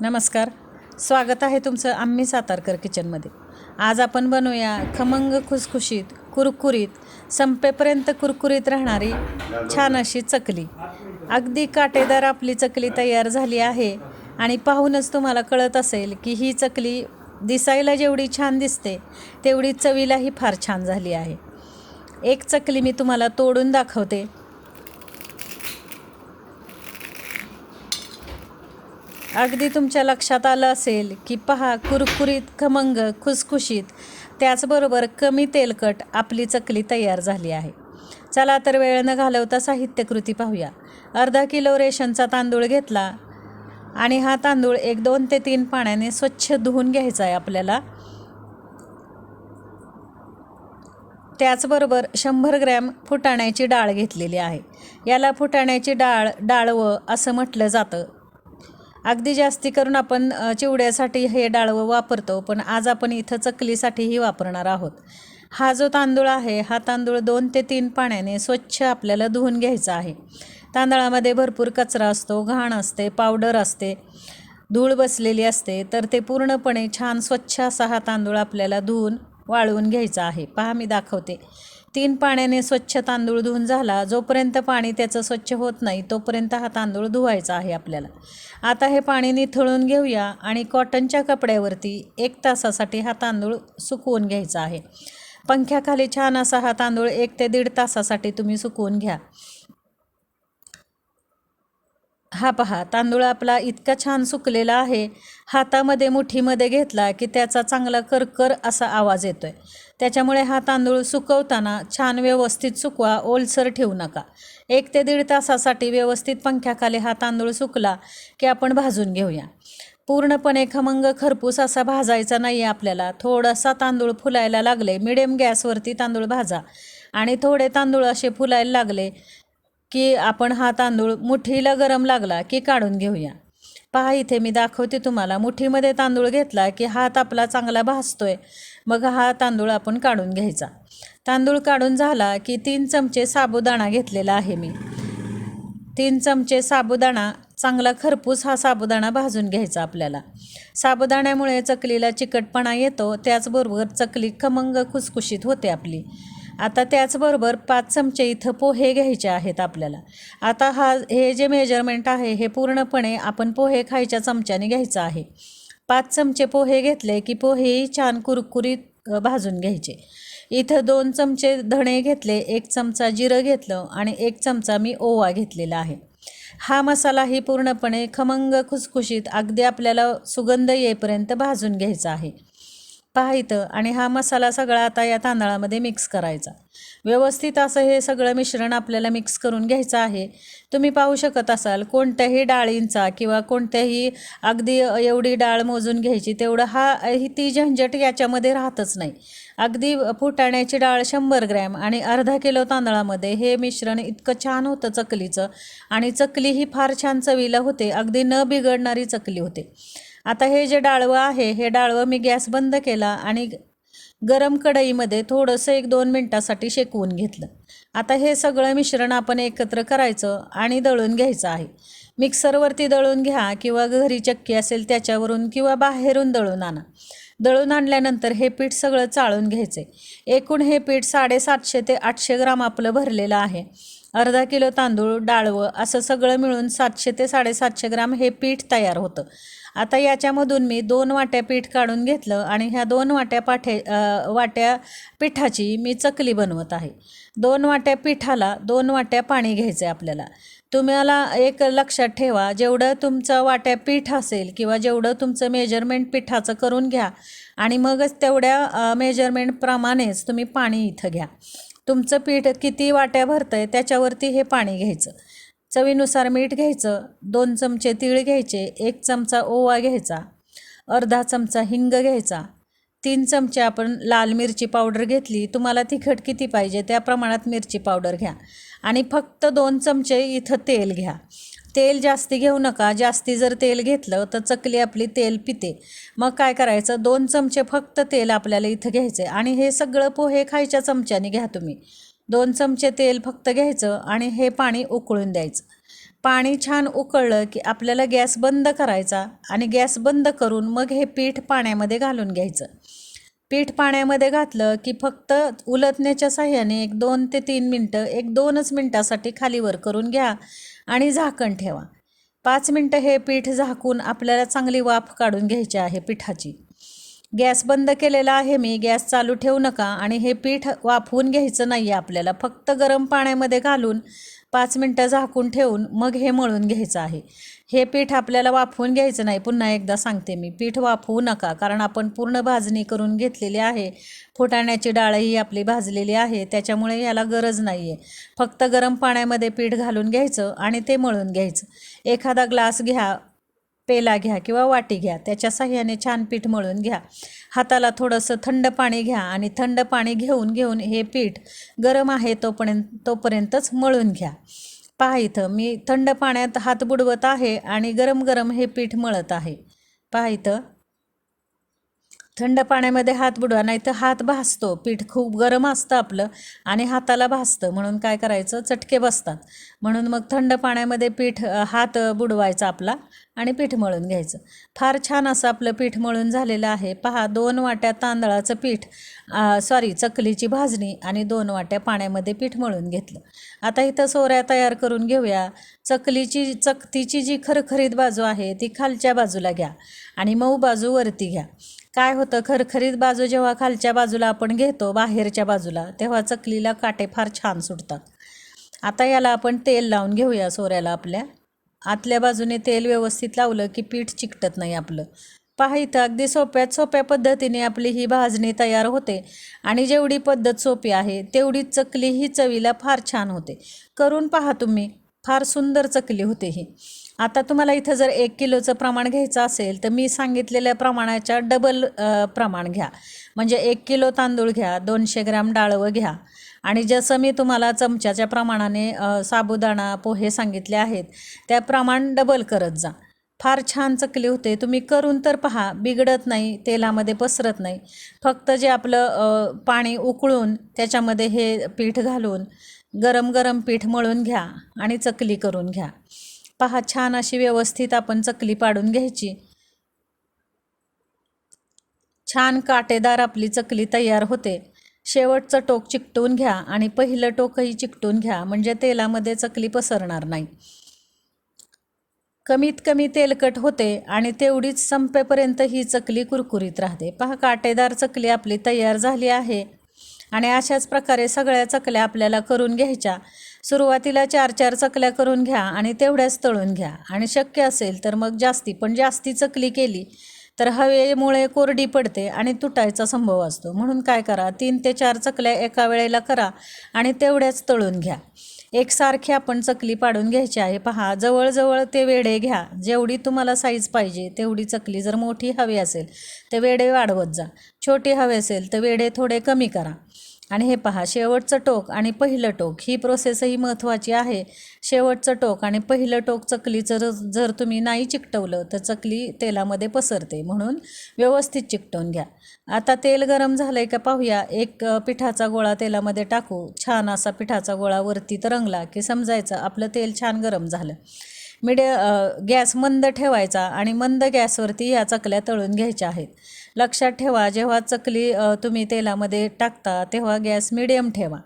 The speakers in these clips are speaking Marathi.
नमस्कार. स्वागत आहे तुमचं आम्ही सातारकर किचनमध्ये. आज आपण बनवूया खमंग खुसखुशीत कुरकुरीत संपेपर्यंत कुरकुरीत राहणारी छान अशी चकली. अगदी काटेदार आपली चकली तयार झाली आहे आणि पाहूनच तुम्हाला कळत असेल की ही चकली दिसायला जेवढी छान दिसते तेवढी चवीलाही फार छान झाली आहे. एक चकली मी तुम्हाला तोडून दाखवते. अगदी तुमच्या लक्षात आलं असेल की पहा कुरकुरीत खमंग खुसखुशीत त्याचबरोबर कमी तेलकट आपली चकली तयार झाली आहे. चला तर वेळ न घालवता साहित्यकृती पाहूया. अर्धा किलो रेशनचा तांदूळ घेतला आणि हा तांदूळ एक दोन ते तीन पाण्याने स्वच्छ धुवून घ्यायचा आहे आपल्याला. त्याचबरोबर शंभर ग्रॅम फुटाण्याची डाळ घेतलेली आहे. याला फुटाण्याची डाळ डाळवं असं म्हटलं जातं. अगदी जास्ती करून आपण चिवड्यासाठी हे डाळवं वापरतो पण आज आपण इथं चकलीसाठीही वापरणार आहोत. हा जो तांदूळ आहे हा तांदूळ दोन ते तीन पाण्याने स्वच्छ आपल्याला धुवून घ्यायचा आहे. तांदळामध्ये भरपूर कचरा असतो घाण असते पावडर असते धूळ बसलेली असते तर ते पूर्णपणे छान स्वच्छ असा हा तांदूळ आपल्याला धुवून वाळवून घ्यायचा आहे. पहा मी दाखवते. तीन पाण्याने स्वच्छ तांदूळ धुवून झाला. जोपर्यंत पाणी त्याचं स्वच्छ होत नाही तोपर्यंत हा तांदूळ धुवायचा आहे आपल्याला. आता हे पाणी निथळून घेऊया आणि कॉटनच्या कपड्यावरती एक तासासाठी हा तांदूळ सुकवून घ्यायचा आहे. पंख्याखाली छान असा हा तांदूळ एक ते दीड तासासाठी तुम्ही सुकवून घ्या. हा पहा तांदूळ आपला इतका छान सुकलेला आहे हातामध्ये मुठीमध्ये घेतला की त्याचा चांगला करकर असा आवाज येतो आहे त्याच्यामुळे हा तांदूळ सुकवताना छान व्यवस्थित सुकवा ओलसर ठेवू नका. एक ते दीड तासासाठी व्यवस्थित पंख्याखाली हा तांदूळ सुकला की आपण भाजून घेऊया. पूर्णपणे खमंग खरपूस असा भाजायचा नाही आहे आपल्याला. थोडासा तांदूळ फुलायला लागले मिडियम गॅसवरती तांदूळ भाजा. आणि थोडे तांदूळ असे फुलायला लागले की आपण हा तांदूळ मुठीला गरम लागला की काढून घेऊया. पहा इथे मी दाखवते तुम्हाला. मुठीमध्ये तांदूळ घेतला की हात आपला चांगला भासतोय. मग हा तांदूळ आपण काढून घ्यायचा. तांदूळ काढून झाला की तीन चमचे साबुदाणा घेतलेला आहे मी. तीन चमचे साबुदाणा चांगला खरपूस हा साबुदाणा भाजून घ्यायचा आपल्याला. साबुदाण्यामुळे चकलीला चिकटपणा येतो त्याचबरोबर चकली खमंग खुसखुशीत होते आपली. आता त्याचबरोबर पाच चमचे इथं पोहे घ्यायचे आहेत आपल्याला. आता हा हे जे मेजरमेंट आहे हे पूर्णपणे आपण पोहे खायच्या चमच्याने घ्यायचं आहे. पाच चमचे पोहे घेतले की पोहेही छान कुरकुरीत भाजून घ्यायचे. इथं दोन चमचे धणे घेतले एक चमचा जिरं घेतलं आणि एक चमचा मी ओवा घेतलेला आहे. हा मसालाही पूर्णपणे खमंग खुसखुशीत अगदी आपल्याला सुगंध येईपर्यंत भाजून घ्यायचा आहे. पहा इथं आणि हा मसाला सगळा आता या तांदळामध्ये मिक्स करायचा. व्यवस्थित असं हे सगळं मिश्रण आपल्याला मिक्स करून घ्यायचं आहे. तुम्ही पाहू शकत असाल कोणत्याही डाळींचा किंवा कोणत्याही अगदी एवढी डाळ मोजून घ्यायची तेवढं हा ही ती झंझट याच्यामध्ये राहतच नाही. अगदी फुटाण्याची डाळ शंभर ग्रॅम आणि अर्धा किलो तांदळामध्ये हे मिश्रण इतकं छान होतं चकलीचं आणि चकली ही फार छान चवीला होते. अगदी न बिघडणारी चकली होते. आता हे जे डाळवं आहे हे डाळवं मी गॅस बंद केला आणि गरम कढईमध्ये थोडंसं एक दोन मिनटासाठी शेकवून घेतलं. आता हे सगळं मिश्रण आपण एकत्र करायचं आणि दळून घ्यायचं आहे. मिक्सरवरती दळून घ्या किंवा घरी चक्की असेल त्याच्यावरून किंवा बाहेरून दळून आणा. दळून आणल्यानंतर हे पीठ सगळं चाळून घ्यायचं. आहे एकूण हे पीठ साडेसातशे ते आठशे ग्राम आपलं भरलेलं आहे. अर्धा किलो तांदूळ डाळवं असं सगळं मिळून सातशे ते साडेसातशे ग्राम हे पीठ तयार होतं. आता याच्यामधून मी दोन वाट्या पीठ काढून घेतलं आणि ह्या दोन वाट्या पाठे वाट्या पिठाची मी चकली बनवत आहे. दोन वाट्या पिठाला दोन वाट्या पाणी घ्यायचं आहे आपल्याला. तुम्हाला एक लक्षात ठेवा जेवढं तुमचं वाट्या पीठ असेल किंवा जेवढं तुमचं मेजरमेंट पिठाचं करून घ्या आणि मगच तेवढ्या मेजरमेंटप्रमाणेच तुम्ही पाणी इथं घ्या. तुमचं पीठ किती वाट्या भरतं आहे त्याच्यावरती हे पाणी घ्यायचं. चवीनुसार मीठ घ्यायचं दोन चमचे तीळ घ्यायचे एक चमचा ओवा घ्यायचा अर्धा चमचा हिंग घ्यायचा तीन चमचे आपण लाल मिरची पावडर घेतली तुम्हाला तिखट किती पाहिजे त्या प्रमाणात मिरची पावडर घ्या. आणि फक्त दोन चमचे इथं तेल घ्या. तेल जास्ती घेऊ नका. जास्ती जर तेल घेतलं तर चकली आपली तेल पिते. मग काय करायचं? दोन चमचे फक्त तेल आपल्याला इथं घ्यायचे आणि हे सगळं पोहे खायच्या चमच्याने घ्या तुम्ही. दोन चमचे तेल फक्त घ्यायचं आणि हे पाणी उकळून द्यायचं. पाणी छान उकळलं की आपल्याला गॅस बंद करायचा आणि गॅस बंद करून मग हे पीठ पाण्यामध्ये घालून घ्यायचं. पीठ पाण्यामध्ये घातलं की फक्त उलटण्याच्या साह्याने एक दोन ते तीन मिनटं एक दोनच मिनटासाठी खालीवर करून घ्या आणि झाकण ठेवा. पाच मिनटं हे पीठ झाकून आपल्याला चांगली वाफ काढून घ्यायची आहे पिठाची. गॅस बंद केलेला आहे मी गॅस चालू ठेवू नका आणि हे पीठ वाफवून घ्यायचं नाही आहे आपल्याला. फक्त गरम पाण्यामध्ये घालून पाच मिनटं झाकून ठेवून मग हे मळून घ्यायचं आहे. हे पीठ आपल्याला वाफवून घ्यायचं नाही. पुन्हा एकदा सांगते मी पीठ वाफवू नका कारण आपण पूर्ण भाजणी करून घेतलेली आहे. फुटाण्याची डाळही आपली भाजलेली आहे त्याच्यामुळे याला गरज नाही आहे फक्त गरम पाण्यामध्ये पीठ घालून घ्यायचं आणि ते मळून घ्यायचं. एखादा ग्लास घ्या पेला घ्या किंवा वाटी घ्या त्याच्या साह्याने छान पीठ मळून घ्या. हाताला थोडंसं थंड पाणी घ्या आणि थंड पाणी घेऊन घेऊन हे पीठ गरम आहे तोपर्यंत तोपर्यंतच मळून घ्या. पहा इथं. मी थंड पाण्यात हात बुडवत आहे आणि गरम गरम हे पीठ मळत आहे. पहा इथं. थंड पाण्यामध्ये हात बुडवा नाही तर हात भासतो. पीठ खूप गरम असतं आपलं आणि हाताला भासतं. म्हणून काय करायचं? चटके बसतात. म्हणून मग थंड पाण्यामध्ये पीठ हात बुडवायचा आपला आणि पीठ मळून घ्यायचं. फार छान असं आपलं पीठ मळून झालेलं आहे. पहा दोन वाट्या तांदळाचं पीठ सॉरी चकलीची भाजणी आणि दोन वाट्या पाण्यामध्ये पीठ मळून घेतलं. आता इथं सोऱ्या तयार करून घेऊया. चकलीची चकतीची जी खरखरीत बाजू आहे ती खालच्या बाजूला घ्या आणि मऊ बाजू वरती घ्या. काय होतं? खरखरीत बाजू जेव्हा खालच्या बाजूला आपण घेतो बाहेरच्या बाजूला तेव्हा चकलीला काटे फार छान सुटतात. आता याला आपण तेल लावून घेऊया सोऱ्याला आपल्या. आतल्या बाजूने तेल व्यवस्थित लावलं की पीठ चिकटत नाही आपलं. पहा इथं अगदी सोप्यात सोप्या पद्धतीने आपली ही भाजणी तयार होते आणि जेवढी पद्धत सोपी आहे तेवढी चकली ही चवीला फार छान होते. करून पहा तुम्ही फार सुंदर चकली होते ही. आता तुम्हाला इथं जर एक किलोचं प्रमाण घ्यायचं असेल तर मी सांगितलेल्या प्रमाणाच्या डबल प्रमाण घ्या. म्हणजे एक किलो तांदूळ घ्या दोनशे ग्रॅम डाळवं घ्या. आणि जसं मी तुम्हाला चमच्याच्या प्रमाणाने साबुदाणा पोहे सांगितले आहेत त्या प्रमाण डबल करत जा. फार छान चकली होते. तुम्ही करून तर पहा बिघडत नाही तेलामध्ये पसरत नाही. फक्त जे आपलं पाणी उकळून त्याच्यामध्ये हे पीठ घालून गरम गरम पीठ मळून घ्या आणि चकली करून घ्या. पहा छान अशी व्यवस्थित आपण चकली पाडून घ्यायची. छान काटेदार आपली चकली तयार होते. शेवटचं टोक चिकटून घ्या आणि पहिलं टोकही चिकटून घ्या म्हणजे तेलामध्ये चकली पसरणार नाही. कमीत कमी तेलकट होते आणि तेवढीच संपेपर्यंत ही चकली कुरकुरीत राहते. पहा काटेदार चकली आपली तयार झाली आहे. आणि अशाच प्रकारे सगळ्या चकल्या आपल्याला करून घ्यायच्या. सुरुवातीला चार चार चकल्या करून घ्या आणि तेवढ्याच तळून घ्या. आणि शक्य असेल तर मग जास्ती पण जास्ती चकली केली तर हवेमुळे कोरडी पडते आणि तुटायचा संभव असतो. म्हणून काय करा तीन ते चार चकल्या एका वेळेला करा आणि तेवढ्याच तळून घ्या. एकसारखी आपण चकली पाडून घ्यायची आहे. पहा जवळजवळ ते वेडे घ्या. जेवढी तुम्हाला साईज पाहिजे तेवढी चकली जर मोठी हवी असेल तर वेडे वाढवत जा. छोटी हवी असेल तर वेडे थोडे कमी करा. आणि हे पहा शेवटचं टोक आणि पहिलं टोक ही प्रोसेसही महत्त्वाची आहे. शेवटचं टोक आणि पहिलं टोक चकलीचं जर जर तुम्ही नाही चिकटवलं तर चकली तेलामध्ये पसरते. म्हणून व्यवस्थित चिकटवून घ्या. आता तेल गरम झालं आहे का पाहूया. एक पिठाचा गोळा तेलामध्ये टाकू. छान असा पिठाचा गोळा वरती तरंगला की समजायचं आपलं तेल छान गरम झालं. मिडिय गॅस मंद ठेवायचा आणि मंद गॅसवरती ह्या चकल्या तळून घ्यायच्या आहेत. लक्षात ठेवा जेव्हा चकली तुम्ही तेलामध्ये टाकता तेव्हा गॅस मिडियम ठेवा.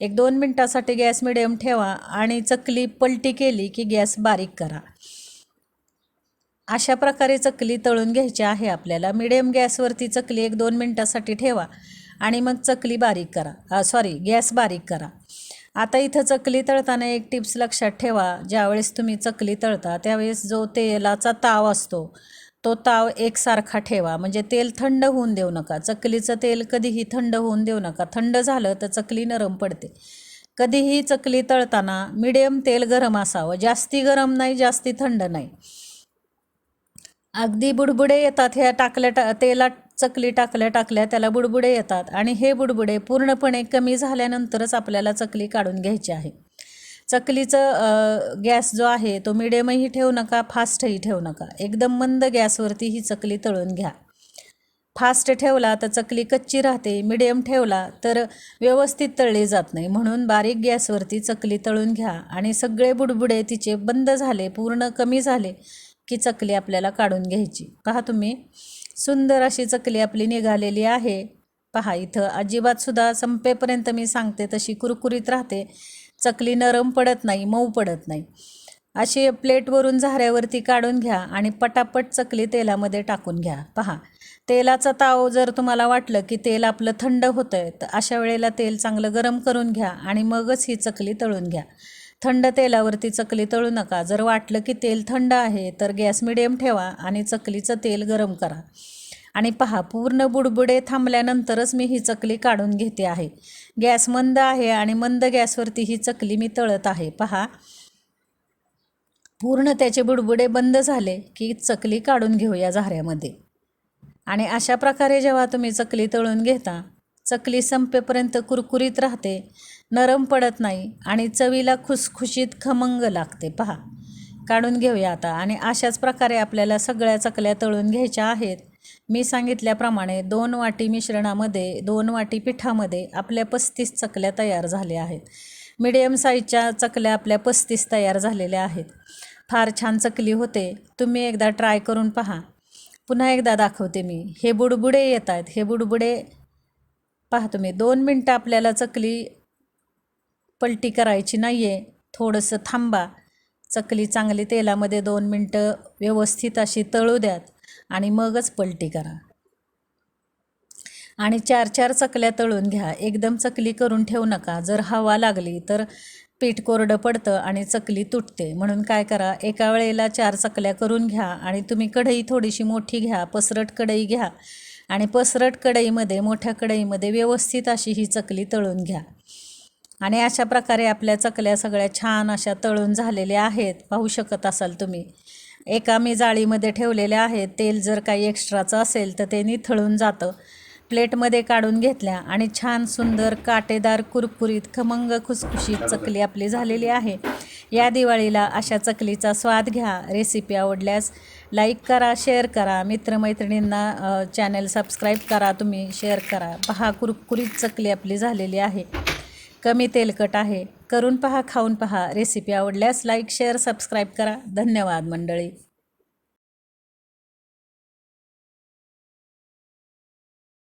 एक दोन मिनटासाठी गॅस मिडियम ठेवा आणि चकली पलटी केली की गॅस बारीक करा. अशा प्रकारे चकली तळून घ्यायची आहे आपल्याला. मिडियम गॅसवरती चकली एक दोन मिनटासाठी ठेवा आणि मग चकली बारीक करा. सॉरी गॅस बारीक करा. आता इथं चकली तळताना एक टिप्स लक्षात ठेवा. ज्यावेळेस तुम्ही चकली तळता त्यावेळेस जो तेलाचा ताव असतो तो ताव एकसारखा ठेवा. म्हणजे तेल थंड होऊन देऊ नका. चकलीचं तेल कधीही थंड होऊन देऊ नका. थंड झालं तर चकली नरम पडते. कधीही चकली तळताना मिडियम तेल गरम असावं. जास्ती गरम नाही जास्ती थंड नाही. अगदी बुडबुडे येतात ह्या टाकल्या टा तेलात चकली टाकल्या टाकल्या त्याला बुडबुडे येतात आणि हे बुडबुडे पूर्णपणे कमी झाल्यानंतरच आपल्याला चकली काढून घ्यायची आहे. चकलीचं गॅस जो आहे तो मिडियमही ठेवू नका फास्टही ठेवू नका. एकदम मंद गॅसवरती ही चकली तळून घ्या. फास्ट ठेवला तर चकली कच्ची राहते मिडियम ठेवला तर व्यवस्थित तळली जात नाही. म्हणून बारीक गॅसवरती चकली तळून घ्या आणि सगळे बुडबुडे तिचे बंद झाले पूर्ण कमी झाले की चकली आपल्याला काढून घ्यायची. पहा तुम्ही. सुंदर अशी चकली आपली निघालेली आहे. पहा इथं अजिबातसुद्धा संपेपर्यंत मी सांगते तशी कुरकुरीत राहते. चकली नरम पडत नाही मऊ पडत नाही. अशी प्लेटवरून झाऱ्यावरती काढून घ्या आणि पटापट चकली तेलामध्ये टाकून घ्या. पहा तेलाचा ताव जर तुम्हाला वाटलं की तेल आपलं थंड होतं आहे तर अशा वेळेला तेल चांगलं गरम करून घ्या आणि मगच ही चकली तळून घ्या. थंड तेलावरती चकली तळू नका. जर वाटलं की तेल थंड आहे तर गॅस मिडियम ठेवा आणि चकलीचं तेल गरम करा. आणि पहा पूर्ण बुडबुडे थांबल्यानंतरच मी ही चकली काढून घेते आहे. गॅस मंद आहे आणि मंद गॅसवरती ही चकली मी तळत आहे. पहा. पूर्ण त्याचे बुडबुडे बंद झाले की चकली काढून घेऊया झाऱ्यामध्ये. आणि अशा प्रकारे जेव्हा तुम्ही चकली तळून घेता चकली संपेपर्यंत कुरकुरीत राहते. नरम पडत नाही आणि चवीला खुसखुशीत खमंग लागते. पहा काढून घेऊया आता. आणि अशाच प्रकारे आपल्याला सगळ्या चकल्या तळून घ्यायच्या आहेत. मी सांगितल्याप्रमाणे दोन वाटी मिश्रणामध्ये दोन वाटी पिठामध्ये आपल्या पस्तीस चकल्या तयार झाल्या आहेत. मिडियम साईजच्या चकल्या आपल्या पस्तीस तयार झालेल्या आहेत. फार छान चकली होते. तुम्ही एकदा ट्राय करून पहा. पुन्हा एकदा दाखवते मी. हे बुडबुडे येत आहेत. हे बुडबुडे पहा तुम्ही दोन मिनटं आपल्याला चकली पलटी करायची नाही आहे थोडंसं थांबा. चकली चांगली तेलामध्ये दोन मिनटं व्यवस्थित अशी तळू द्यात आणि मगच पलटी करा. आणि चार चार चकल्या तळून घ्या. एकदम चकली करून ठेवू नका. जर हवा लागली तर पीठ कोरडं पडतं आणि चकली तुटते. म्हणून काय करा एका वेळेला चार चकल्या करून घ्या आणि तुम्ही कढई थोडीशी मोठी घ्या पसरट कढई घ्या आणि पसरट कढईमध्ये मोठ्या कढईमध्ये व्यवस्थित अशी ही चकली तळून घ्या. आणि अशा प्रकारे आपल्या चकल्या सगळ्या छान अशा तळून झालेल्या आहेत. पाहू शकत असाल तुम्ही. एका मी जाळीमध्ये ठेवलेल्या आहेत. तेल जर काही एक्स्ट्राचं असेल तर ते निथळून जातं. प्लेटमध्ये काढून घेतल्या आणि छान सुंदर काटेदार कुरकुरीत खमंग खुसखुशीत चकली आपली झालेली आहे. या दिवाळीला अशा चकलीचा स्वाद घ्या. रेसिपी आवडल्यास लाईक करा शेअर करा. मित्रमैत्रिणींना चॅनल सबस्क्राईब करा तुम्ही शेअर करा. पहा कुरकुरीत चकली आपली झालेली आहे. कमी तेलकट आहे. करून पहा खाऊन पहा. रेसिपी आवडल्यास लाईक शेअर सबस्क्राईब करा. धन्यवाद मंडळी.